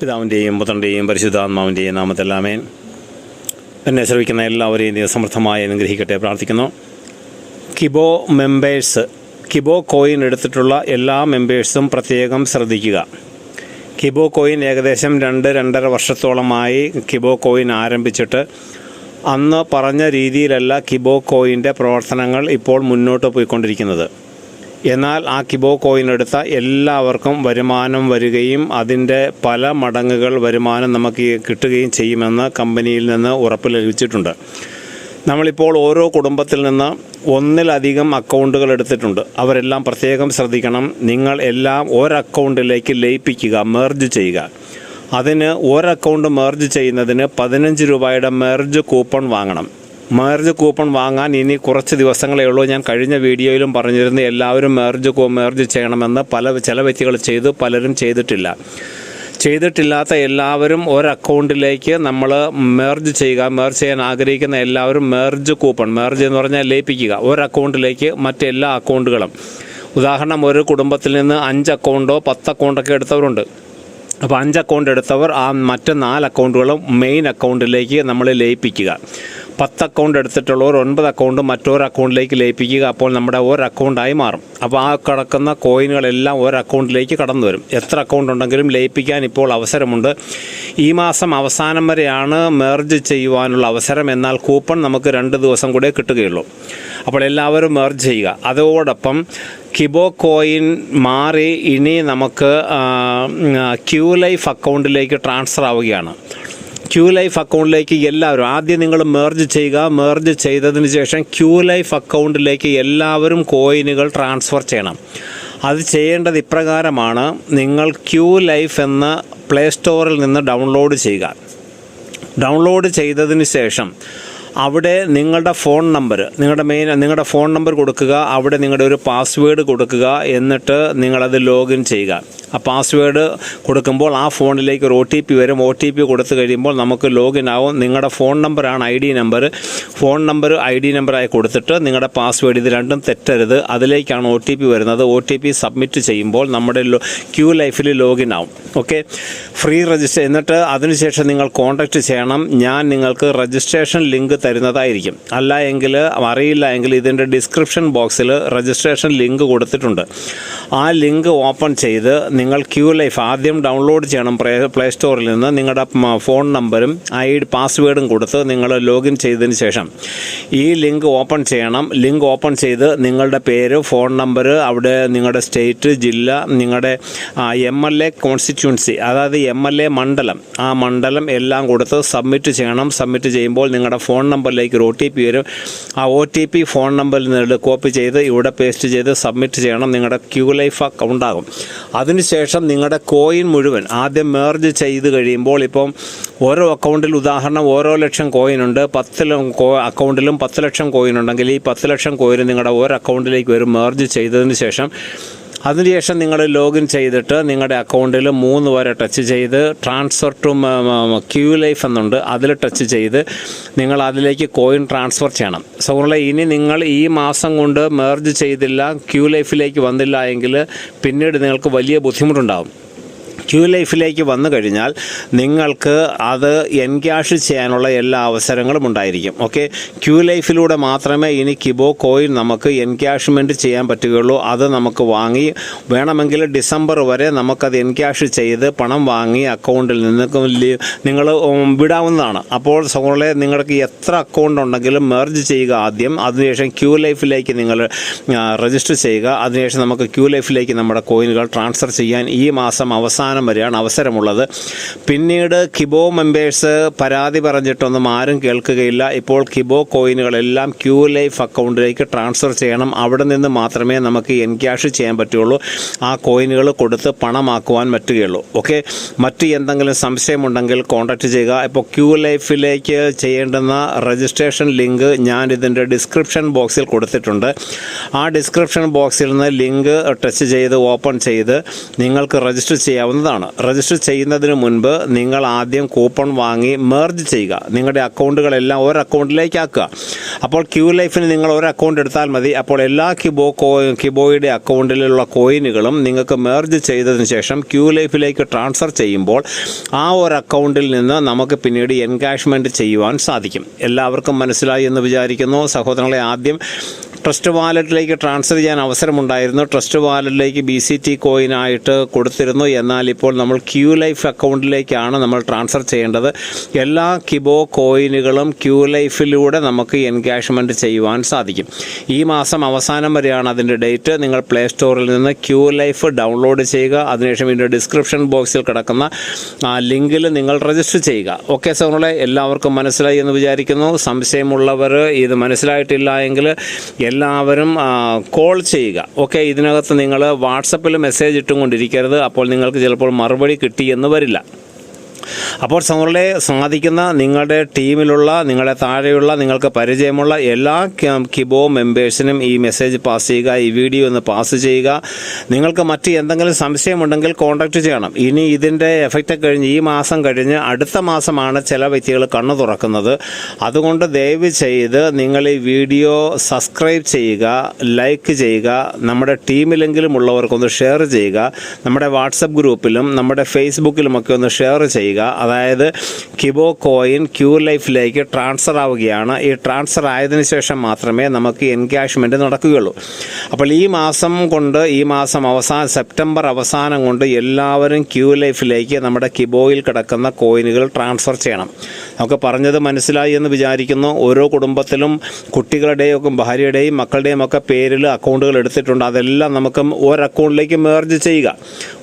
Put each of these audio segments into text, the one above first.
പിതാവിന്റെയും പുത്രന്റെയും പരിശുദ്ധാത്മാവിന്റെയും നാമത്തെല്ലാമേൻ എന്നെ ശ്രവിക്കുന്ന എല്ലാവരെയും സമൃദ്ധമായി അനുഗ്രഹിക്കട്ടെ പ്രാർത്ഥിക്കുന്നു. കിബോ മെമ്പേഴ്സ് കിബോ കോയിൻ എടുത്തിട്ടുള്ള എല്ലാ മെമ്പേഴ്സും പ്രത്യേകം ശ്രദ്ധിക്കുക. കിബോ കോയിൻ ഏകദേശം രണ്ട് രണ്ടര വർഷത്തോളമായി കിബോ കോയിൻ ആരംഭിച്ചിട്ട് അന്ന് പറഞ്ഞ രീതിയിലല്ല കിബോ കോയിന്റെ പ്രവർത്തനങ്ങൾ ഇപ്പോൾ മുന്നോട്ട് പോയിക്കൊണ്ടിരിക്കുന്നത്. എന്നാൽ ആ കിബോ കോയിൻ എടുത്ത എല്ലാവർക്കും വരുമാനം വരികയും അതിന്റെ പല മടങ്ങുകൾ വരുമാനം നമുക്ക് കിട്ടുകയും ചെയ്യുമെന്ന് കമ്പനിയിൽ നിന്ന് ഉറപ്പ് ലഭിച്ചിട്ടുണ്ട്. നമ്മളിപ്പോൾ ഓരോ കുടുംബത്തിൽ നിന്ന് ഒന്നിലധികം അക്കൗണ്ടുകൾ എടുത്തിട്ടുണ്ട്. അവരെല്ലാം പ്രത്യേകം ശ്രദ്ധിക്കണം. നിങ്ങൾ എല്ലാം ഒരക്കൗണ്ടിലേക്ക് ലയിപ്പിക്കുക മെർജ് ചെയ്യുക. അതിന് ഒരക്കൗണ്ട് മെർജ് ചെയ്യുന്നതിന് പതിനഞ്ച് രൂപയുടെ മെർജ് കൂപ്പൺ വാങ്ങണം. മേർജ് കൂപ്പൺ വാങ്ങാൻ ഇനി കുറച്ച് ദിവസങ്ങളേ ഉള്ളൂ. ഞാൻ കഴിഞ്ഞ വീഡിയോയിലും പറഞ്ഞിരുന്നു എല്ലാവരും മേർജ് മേർജ് ചെയ്യണമെന്ന് പല ചില വ്യക്തികൾ ചെയ്തു പലരും ചെയ്തിട്ടില്ല. ചെയ്തിട്ടില്ലാത്ത എല്ലാവരും ഒരു അക്കൗണ്ടിലേക്ക് നമ്മൾ മേർജ് ചെയ്യുക മേർജ് ചെയ്യാൻ ആഗ്രഹിക്കുന്ന എല്ലാവരും മേർജ് കൂപ്പൺ മേർജ് എന്ന് പറഞ്ഞാൽ ലയിപ്പിക്കുക ഒരു അക്കൗണ്ടിലേക്ക് മറ്റെല്ലാ അക്കൗണ്ടുകളും. ഉദാഹരണം ഒരു കുടുംബത്തിൽ നിന്ന് അഞ്ച് അക്കൗണ്ടോ പത്ത് അക്കൗണ്ടൊക്കെ എടുത്തവരുണ്ട്. അപ്പോൾ അഞ്ച് അക്കൗണ്ട് എടുത്തവർ ആ മറ്റ് നാല് അക്കൗണ്ടുകളും മെയിൻ അക്കൗണ്ടിലേക്ക് നമ്മൾ ലയിപ്പിക്കുക. പത്ത് അക്കൗണ്ട് എടുത്തിട്ടുള്ളവർ ഒൻപത് അക്കൗണ്ട് മറ്റൊരു അക്കൗണ്ടിലേക്ക് ലയിപ്പിക്കുക. അപ്പോൾ നമ്മുടെ ഒരു അക്കൗണ്ടായി മാറും. അപ്പോൾ ആ കിടക്കുന്ന കോയിനുകളെല്ലാം ഒരു അക്കൗണ്ടിലേക്ക് കടന്നു വരും. എത്ര അക്കൗണ്ട് ഉണ്ടെങ്കിലും ലയിപ്പിക്കാൻ ഇപ്പോൾ അവസരമുണ്ട്. ഈ മാസം അവസാനം വരെയാണ് മെർജ് ചെയ്യുവാനുള്ള അവസരം. എന്നാൽ കൂപ്പൺ നമുക്ക് രണ്ട് ദിവസം കൂടെ കിട്ടുകയുള്ളൂ. അപ്പോൾ എല്ലാവരും മെർജ് ചെയ്യുക. അതോടൊപ്പം കിബോ കോയിൻ മാറി ഇനി നമുക്ക് ക്യൂ ലൈഫ് അക്കൗണ്ടിലേക്ക് ട്രാൻസ്ഫർ ആവുകയാണ്. ക്യൂ ലൈഫ് അക്കൗണ്ടിലേക്ക് എല്ലാവരും ആദ്യം നിങ്ങൾ മെർജ് ചെയ്യുക. മെർജ് ചെയ്തതിന് ശേഷം ക്യൂ ലൈഫ് അക്കൗണ്ടിലേക്ക് എല്ലാവരും കോയിനുകൾ ട്രാൻസ്ഫർ ചെയ്യണം. അത് ചെയ്യേണ്ടത് ഇപ്രകാരമാണ് നിങ്ങൾ ക്യൂ ലൈഫ് എന്ന പ്ലേ സ്റ്റോറിൽ നിന്ന് ഡൗൺലോഡ് ചെയ്യുക. ഡൗൺലോഡ് ചെയ്തതിന് ശേഷം അവിടെ നിങ്ങളുടെ ഫോൺ നമ്പർ നിങ്ങളുടെ മെയിൻ നിങ്ങളുടെ ഫോൺ നമ്പർ കൊടുക്കുക അവിടെ നിങ്ങളുടെ ഒരു പാസ്വേഡ് കൊടുക്കുക എന്നിട്ട് നിങ്ങളത് ലോഗിൻ ചെയ്യുക. ആ പാസ്വേഡ് കൊടുക്കുമ്പോൾ ആ ഫോണിലേക്ക് ഒരു ഒ ടി പി വരും. ഒ ടി പി കൊടുത്തു കഴിയുമ്പോൾ നമുക്ക് ലോഗിൻ ആവും. നിങ്ങളുടെ ഫോൺ നമ്പറാണ് I D number phone number I D നമ്പറായി കൊടുത്തിട്ട് നിങ്ങളുടെ പാസ്വേഡ് ഇത് രണ്ടും തെറ്റരുത്. അതിലേക്കാണ് ഒ ടി പി വരുന്നത്. ഒ ടി പി സബ്മിറ്റ് ചെയ്യുമ്പോൾ നമ്മുടെ ക്യൂ ലൈഫിൽ ലോഗിൻ ആവും. ഓക്കെ ഫ്രീ രജിസ്റ്റർ എന്നിട്ട് അതിനുശേഷം നിങ്ങൾ കോൺടാക്റ്റ് ചെയ്യണം. ഞാൻ നിങ്ങൾക്ക് രജിസ്ട്രേഷൻ ലിങ്ക് തരുന്നതായിരിക്കും. അല്ല എങ്കിൽ അറിയില്ല എങ്കിൽ ഇതിന്റെ ഡിസ്ക്രിപ്ഷൻ ബോക്സിൽ രജിസ്ട്രേഷൻ ലിങ്ക് കൊടുത്തിട്ടുണ്ട്. ആ ലിങ്ക് ഓപ്പൺ ചെയ്ത് നിങ്ങൾ ക്യൂ ലൈഫ് ആദ്യം ഡൗൺലോഡ് ചെയ്യണം പ്ലേ സ്റ്റോറിൽ നിന്ന്. നിങ്ങളുടെ ഫോൺ നമ്പറും ഐ പാസ്വേഡും കൊടുത്ത് നിങ്ങൾ ലോഗിൻ ചെയ്തതിന് ശേഷം ഈ ലിങ്ക് ഓപ്പൺ ചെയ്യണം. ലിങ്ക് ഓപ്പൺ ചെയ്ത് നിങ്ങളുടെ പേര് ഫോൺ നമ്പർ അവിടെ നിങ്ങളുടെ സ്റ്റേറ്റ് ജില്ല നിങ്ങളുടെ എം എൽ എ കോൺസ്റ്റിറ്റ്യുവൻസി അതായത് എം എൽ എ മണ്ഡലം. ആ മണ്ഡലം എല്ലാം കൊടുത്ത് സബ്മിറ്റ് ചെയ്യണം. സബ്മിറ്റ് ചെയ്യുമ്പോൾ നിങ്ങളുടെ ഫോൺ നമ്പറിലേക്ക് ഒരു ഒ ടി പി വരും. ആ ഒ ടി പി ഫോൺ നമ്പറിൽ നിന്ന് കോപ്പി ചെയ്ത് ഇവിടെ പേസ്റ്റ് ചെയ്ത് സബ്മിറ്റ് ചെയ്യണം. നിങ്ങളുടെ ക്യൂ ലൈഫ് അക്കൗണ്ട് ആകും. അതിനുശേഷം നിങ്ങളുടെ കോയിൻ മുഴുവൻ ആദ്യം മേർജ് ചെയ്ത് കഴിയുമ്പോൾ ഇപ്പം ഓരോ അക്കൗണ്ടിൽ ഉദാഹരണം ഓരോ ലക്ഷം കോയിൻ ഉണ്ട്. പത്ത് അക്കൗണ്ടിലും പത്ത് ലക്ഷം കോയിൻ ഉണ്ടെങ്കിൽ ഈ പത്ത് ലക്ഷം കോയിൻ നിങ്ങളുടെ ഓരോ അക്കൗണ്ടിലേക്ക് വരും. മേർജ് ചെയ്തതിന് ശേഷം അതിനുശേഷം നിങ്ങൾ ലോഗിൻ ചെയ്തിട്ട് നിങ്ങളുടെ അക്കൗണ്ടിൽ മൂന്ന് വരെ ടച്ച് ചെയ്ത് ട്രാൻസ്ഫർ ടു ക്യൂ ലൈഫ് എന്നുണ്ട്. അതിൽ ടച്ച് ചെയ്ത് നിങ്ങൾ അതിലേക്ക് കോയിൻ ട്രാൻസ്ഫർ ചെയ്യണം. സുഹൃത്തുക്കളെ ഇനി നിങ്ങൾ ഈ മാസം കൊണ്ട് മെർജ് ചെയ്തില്ല ക്യൂ ലൈഫിലേക്ക് വന്നില്ല എങ്കിൽ പിന്നീട് നിങ്ങൾക്ക് വലിയ ബുദ്ധിമുട്ടുണ്ടാകും ക്യൂ ലൈഫിലേക്ക് വന്നു കഴിഞ്ഞാൽ നിങ്ങൾക്ക് അത് എൻക്യാഷ് ചെയ്യാനുള്ള എല്ലാ അവസരങ്ങളും ഉണ്ടായിരിക്കും. ഓക്കെ ക്യൂ ലൈഫിലൂടെ മാത്രമേ ഇനി കിബോ കോയിൻ നമുക്ക് എൻക്യാഷ്മെന്റ് ചെയ്യാൻ പറ്റുകയുള്ളൂ. അത് നമുക്ക് വാങ്ങി വേണമെങ്കിൽ ഡിസംബർ വരെ നമുക്കത് എൻക്യാഷ് ചെയ്ത് പണം വാങ്ങി അക്കൗണ്ടിൽ നിന്ന് നിങ്ങൾ വിടാവുന്നതാണ്. അപ്പോൾ സോളെ നിങ്ങൾക്ക് എത്ര അക്കൗണ്ട് ഉണ്ടെങ്കിലും മെർജ് ചെയ്യുക ആദ്യം. അതിനുശേഷം ക്യൂ ലൈഫിലേക്ക് നിങ്ങൾ രജിസ്റ്റർ ചെയ്യുക. അതിനുശേഷം നമുക്ക് ക്യൂ ലൈഫിലേക്ക് നമ്മുടെ കോയിനുകൾ ട്രാൻസ്ഫർ ചെയ്യാൻ ഈ മാസം അവസാനം വരെയാണ് അവസരമുള്ളത്. പിന്നീട് കിബോ മെമ്പേഴ്സ് പരാതി പറഞ്ഞിട്ടൊന്നും ആരും കേൾക്കുകയില്ല. ഇപ്പോൾ കിബോ കോയിനുകളെല്ലാം ക്യൂ ലൈഫ് അക്കൗണ്ടിലേക്ക് ട്രാൻസ്ഫർ ചെയ്യണം. അവിടെ നിന്ന് മാത്രമേ നമുക്ക് എൻ എൻക്യാഷ് ചെയ്യാൻ പറ്റുള്ളൂ. ആ കോയിനുകൾ കൊടുത്ത് പണമാക്കുവാൻ പറ്റുകയുള്ളൂ. ഓക്കെ? മറ്റ് എന്തെങ്കിലും സംശയമുണ്ടെങ്കിൽ കോൺടാക്റ്റ് ചെയ്യുക. ഇപ്പോൾ ക്യൂ ലൈഫിലേക്ക് ചെയ്യേണ്ടുന്ന രജിസ്ട്രേഷൻ ലിങ്ക് ഞാൻ ഇതിന്റെ ഡിസ്ക്രിപ്ഷൻ ബോക്സിൽ കൊടുത്തിട്ടുണ്ട്. ആ ഡിസ്ക്രിപ്ഷൻ ബോക്സിൽ നിന്ന് ലിങ്ക് ടച്ച് ചെയ്ത് ഓപ്പൺ ചെയ്ത് നിങ്ങൾക്ക് രജിസ്റ്റർ ചെയ്യാവുന്നതാണ്. ചെയ്യുന്നതാണ് രജിസ്റ്റർ ചെയ്യുന്നതിന് മുൻപ് നിങ്ങൾ ആദ്യം കൂപ്പൺ വാങ്ങി മെർജ് ചെയ്യുക. നിങ്ങളുടെ അക്കൗണ്ടുകളെല്ലാം ഒരു അക്കൗണ്ടിലേക്ക് ആക്കുക. അപ്പോൾ ക്യൂ ലൈഫിന് നിങ്ങൾ ഒരു അക്കൗണ്ട് എടുത്താൽ മതി. അപ്പോൾ എല്ലാ കിബോ കോ കിബോയുടെ അക്കൗണ്ടിലുള്ള കോയിനുകളും നിങ്ങൾക്ക് മെർജ് ചെയ്തതിന് ശേഷം ക്യൂ ലൈഫിലേക്ക് ട്രാൻസ്ഫർ ചെയ്യുമ്പോൾ ആ ഒരു അക്കൗണ്ടിൽ നിന്ന് നമുക്ക് പിന്നീട് എൻകാഷ്മെന്റ് ചെയ്യുവാൻ സാധിക്കും. എല്ലാവർക്കും മനസ്സിലായി എന്ന് വിചാരിക്കുന്നു. സഹോദരങ്ങളെ ആദ്യം ട്രസ്റ്റ് വാലറ്റിലേക്ക് ട്രാൻസ്ഫർ ചെയ്യാൻ അവസരമുണ്ടായിരുന്നു. ട്രസ്റ്റ് വാലറ്റിലേക്ക് ബി സി ടി കോയിനായിട്ട് കൊടുത്തിരുന്നു. എന്നാൽ ഇപ്പോൾ നമ്മൾ ക്യൂ ലൈഫ് അക്കൗണ്ടിലേക്കാണ് നമ്മൾ ട്രാൻസ്ഫർ ചെയ്യേണ്ടത്. എല്ലാ കിബോ കോയിനുകളും ക്യൂ ലൈഫിലൂടെ നമുക്ക് എൻകാഷ്മെന്റ് ചെയ്യുവാൻ സാധിക്കും. ഈ മാസം അവസാനം വരെയാണ് അതിന്റെ ഡേറ്റ്. നിങ്ങൾ പ്ലേ സ്റ്റോറിൽ നിന്ന് ക്യൂ ലൈഫ് ഡൗൺലോഡ് ചെയ്യുക. അതിനുശേഷം ഇതിന്റെ ഡിസ്ക്രിപ്ഷൻ ബോക്സിൽ കിടക്കുന്ന ആ ലിങ്കിൽ നിങ്ങൾ രജിസ്റ്റർ ചെയ്യുക. ഓക്കെ സോണുകളെ എല്ലാവർക്കും മനസ്സിലായി എന്ന് വിചാരിക്കുന്നു. സംശയമുള്ളവർ ഇത് മനസ്സിലായിട്ടില്ല എങ്കിൽ എല്ലാവരും കോൾ ചെയ്യുക. ഓക്കെ ഇതിനകത്ത് നിങ്ങൾ വാട്സപ്പിൽ മെസ്സേജ് ഇട്ടുകൊണ്ടിരിക്കരുത്. അപ്പോൾ നിങ്ങൾക്ക് ചിലപ്പോൾ മറുപടി കിട്ടിയെന്ന് വരില്ല. അപ്പോൾ സൗറിലെ സാധിക്കുന്ന നിങ്ങളുടെ ടീമിലുള്ള നിങ്ങളെ താഴെയുള്ള നിങ്ങൾക്ക് പരിചയമുള്ള എല്ലാ കിബോ മെമ്പേഴ്സിനും ഈ മെസ്സേജ് പാസ് ചെയ്യുക ഈ വീഡിയോ ഒന്ന് പാസ് ചെയ്യുക. നിങ്ങൾക്ക് മറ്റ് എന്തെങ്കിലും സംശയമുണ്ടെങ്കിൽ കോൺടാക്റ്റ് ചെയ്യണം. ഇനി ഇതിന്റെ എഫക്റ്റ് കഴിഞ്ഞ് ഈ മാസം കഴിഞ്ഞ് അടുത്ത മാസമാണ് ചില വ്യക്തികൾ കണ്ണു തുറക്കുന്നത്. അതുകൊണ്ട് ദയവ് ചെയ്ത് നിങ്ങൾ ഈ വീഡിയോ സബ്സ്ക്രൈബ് ചെയ്യുക ലൈക്ക് ചെയ്യുക നമ്മുടെ ടീമിലെങ്കിലും ഉള്ളവർക്കൊന്ന് ഷെയർ ചെയ്യുക നമ്മുടെ വാട്സപ്പ് ഗ്രൂപ്പിലും നമ്മുടെ ഫേസ്ബുക്കിലുമൊക്കെ ഒന്ന് ഷെയർ ചെയ്യുക. അതായത് കിബോ കോയിൻ ക്യൂ ലൈഫിലേക്ക് ട്രാൻസ്ഫർ ആവുകയാണ്. ഈ ട്രാൻസ്ഫർ ആയതിനു ശേഷം മാത്രമേ നമുക്ക് എൻകാഷ്മെന്റ് നടക്കുകയുള്ളൂ. അപ്പോൾ ഈ മാസം കൊണ്ട് ഈ മാസം അവസാന സെപ്റ്റംബർ അവസാനം കൊണ്ട് എല്ലാവരും ക്യൂ ലൈഫിലേക്ക് നമ്മുടെ കിബോയിൽ കിടക്കുന്ന കോയിനുകൾ ട്രാൻസ്ഫർ ചെയ്യണം. നമുക്ക് പറഞ്ഞത് മനസ്സിലായി എന്ന് വിചാരിക്കുന്നു. ഓരോ കുടുംബത്തിലും കുട്ടികളുടെയും ഭാര്യയുടെയും മക്കളുടെയും ഒക്കെ പേരിൽ അക്കൗണ്ടുകൾ എടുത്തിട്ടുണ്ട്. അതെല്ലാം നമുക്ക് ഒരു അക്കൗണ്ടിലേക്ക് മേർജ് ചെയ്യുക.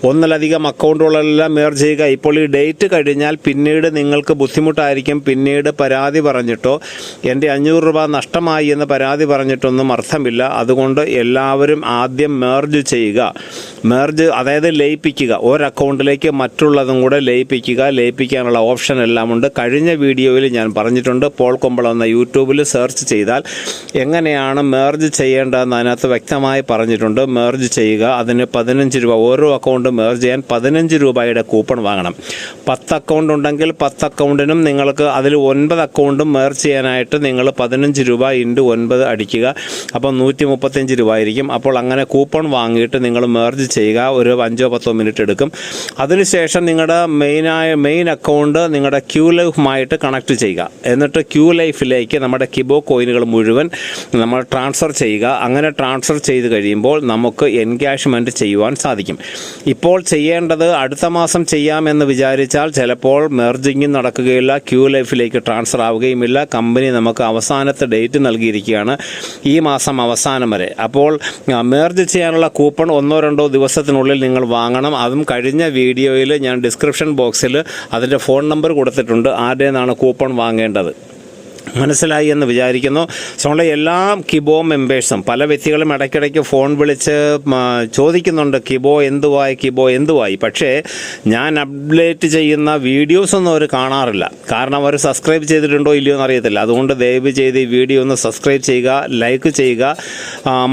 ഒന്നിലധികം അക്കൗണ്ടുകളെല്ലാം മേർജ് ചെയ്യുക. ഇപ്പോൾ ഈ ഡേറ്റ് കഴിഞ്ഞാൽ പിന്നീട് നിങ്ങൾക്ക് ബുദ്ധിമുട്ടായിരിക്കും. പിന്നീട് പരാതി പറഞ്ഞിട്ടോ എന്റെ അഞ്ഞൂറ് രൂപ നഷ്ടമായി എന്ന് പരാതി പറഞ്ഞിട്ടൊന്നും അർത്ഥമില്ല. അതുകൊണ്ട് എല്ലാവരും ആദ്യം മേർജ് ചെയ്യുക. മേർജ് അതായത് ലയിപ്പിക്കുക. ഒരു അക്കൗണ്ടിലേക്ക് മറ്റുള്ളതും കൂടെ ലയിപ്പിക്കുക ലയിപ്പിക്കാനുള്ള ഓപ്ഷൻ എല്ലാം ഉണ്ട് കഴിഞ്ഞ വീഡിയോയിൽ ഞാൻ പറഞ്ഞിട്ടുണ്ട് പോൾ കൊമ്പളം എന്ന യൂട്യൂബിൽ സെർച്ച് ചെയ്താൽ എങ്ങനെയാണ് മെർജ് ചെയ്യേണ്ടതെന്ന് അതിനകത്ത് വ്യക്തമായി പറഞ്ഞിട്ടുണ്ട്. മെർജ് ചെയ്യുക അതിന് പതിനഞ്ച് രൂപ ഓരോ അക്കൗണ്ട് മെർജ് ചെയ്യാൻ പതിനഞ്ച് രൂപയുടെ കൂപ്പൺ വാങ്ങണം. പത്ത് അക്കൗണ്ട് ഉണ്ടെങ്കിൽ പത്ത് അക്കൗണ്ടിനും നിങ്ങൾക്ക് അതിൽ ഒൻപത് അക്കൗണ്ടും മെർജ് ചെയ്യാനായിട്ട് നിങ്ങൾ പതിനഞ്ച് രൂപ ഇന്റു ഒൻപത് അടിക്കുക. അപ്പോൾ നൂറ്റി മുപ്പത്തഞ്ച് രൂപ ആയിരിക്കും. അപ്പോൾ അങ്ങനെ കൂപ്പൺ വാങ്ങിയിട്ട് നിങ്ങൾ മേർജ് ചെയ്യുക. ഒരു അഞ്ചോ പത്തോ മിനിറ്റ് എടുക്കും. അതിനുശേഷം നിങ്ങളുടെ മെയിനായ മെയിൻ അക്കൗണ്ട് നിങ്ങളുടെ ക്യൂ ലൈഫുമായിട്ട് കണക്ട് ചെയ്യുക. എന്നിട്ട് ക്യൂ ലൈഫിലേക്ക് നമ്മുടെ കിബോ കോയിനുകൾ മുഴുവൻ നമ്മൾ ട്രാൻസ്ഫർ ചെയ്യുക. അങ്ങനെ ട്രാൻസ്ഫർ ചെയ്ത് കഴിയുമ്പോൾ നമുക്ക് എൻകാഷ്മെന്റ് ചെയ്യുവാൻ സാധിക്കും. ഇപ്പോൾ ചെയ്യേണ്ടത് അടുത്ത മാസം ചെയ്യാമെന്ന് വിചാരിച്ചാൽ ചിലപ്പോൾ മെർജിങ്ങും നടക്കുകയില്ല. ക്യൂ ലൈഫിലേക്ക് ട്രാൻസ്ഫർ ആവുകയുമില്ല. കമ്പനി നമുക്ക് അവസാനത്തെ ഡേറ്റ് നൽകിയിരിക്കുകയാണ്. ഈ മാസം അവസാനം വരെ. അപ്പോൾ മെർജ് ചെയ്യാനുള്ള കൂപ്പൺ ഒന്നോ രണ്ടോ ദിവസത്തിനുള്ളിൽ നിങ്ങൾ വാങ്ങണം. അതും കഴിഞ്ഞ വീഡിയോയിൽ ഞാൻ ഡിസ്ക്രിപ്ഷൻ ബോക്സിൽ അതിന്റെ ഫോൺ നമ്പർ കൊടുത്തിട്ടുണ്ട്. ആരുടെ നിന്നാണ് കൂപ്പൺ വാങ്ങേണ്ടത്? മനസ്സിലായി എന്ന് വിചാരിക്കുന്നു. സോണിലെ എല്ലാ കിബോ മെമ്പേഴ്സും പല വ്യക്തികളും ഇടയ്ക്കിടയ്ക്ക് ഫോൺ വിളിച്ച് ചോദിക്കുന്നുണ്ട് കിബോ എന്തുവായി കിബോ എന്തുവായി. പക്ഷേ ഞാൻ അപ്ഡേറ്റ് ചെയ്യുന്ന വീഡിയോസ് ഒന്നും അവർ കാണാറില്ല. കാരണം അവർ സബ്സ്ക്രൈബ് ചെയ്തിട്ടുണ്ടോ ഇല്ലയോ എന്ന് അറിയത്തില്ല. അതുകൊണ്ട് ദയവ് ചെയ്ത് ഈ വീഡിയോ ഒന്ന് സബ്സ്ക്രൈബ് ചെയ്യുക ലൈക്ക് ചെയ്യുക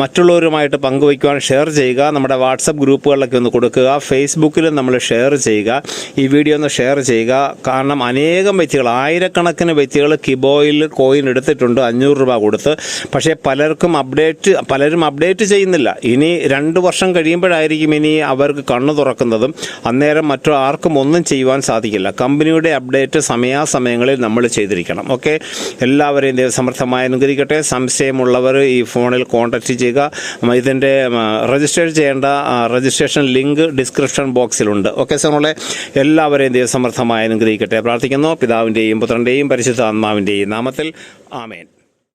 മറ്റുള്ളവരുമായിട്ട് പങ്കുവയ്ക്കുവാൻ ഷെയർ ചെയ്യുക നമ്മുടെ വാട്സപ്പ് ഗ്രൂപ്പുകളിലൊക്കെ ഒന്ന് കൊടുക്കുക ഫേസ്ബുക്കിലും നമ്മൾ ഷെയർ ചെയ്യുക ഈ വീഡിയോ ഒന്ന് ഷെയർ ചെയ്യുക. കാരണം അനേകം വ്യക്തികൾ ആയിരക്കണക്കിന് വ്യക്തികൾ കിബോയിൽ കോയിൻ എടുത്തിട്ടുണ്ട് അഞ്ഞൂറ് രൂപ കൊടുത്ത്. പക്ഷേ പലർക്കും അപ്ഡേറ്റ് പലരും അപ്ഡേറ്റ് ചെയ്യുന്നില്ല. ഇനി രണ്ട് വർഷം കഴിയുമ്പോഴായിരിക്കും ഇനി അവർക്ക് കണ്ണു തുറക്കുന്നതും അന്നേരം മറ്റോ ആർക്കും ഒന്നും ചെയ്യുവാൻ സാധിക്കില്ല. കമ്പനിയുടെ അപ്ഡേറ്റ് സമയാസമയങ്ങളിൽ നമ്മൾ ചെയ്തിരിക്കണം. ഓക്കെ? എല്ലാവരെയും ദൈവസമർത്ഥമായി അനുകരിക്കട്ടെ സംശയമുള്ളവർ ഈ ഫോണിൽ കോൺടാക്റ്റ് ചെയ്യുക. ഇതിന്റെ രജിസ്റ്റർ ചെയ്യേണ്ട രജിസ്ട്രേഷൻ ലിങ്ക് ഡിസ്ക്രിപ്ഷൻ ബോക്സിലുണ്ട് ഓക്കെ സാറുകളെ എല്ലാവരെയും ദൈവസമർത്ഥമായി അനുഗ്രഹിക്കട്ടെ. പ്രാർത്ഥിക്കുന്നു. പിതാവിന്റെയും പുത്രന്റെയും പരിശുദ്ധ ആത്മാവിന്റെയും നാമത്തിൽ ആമേൻ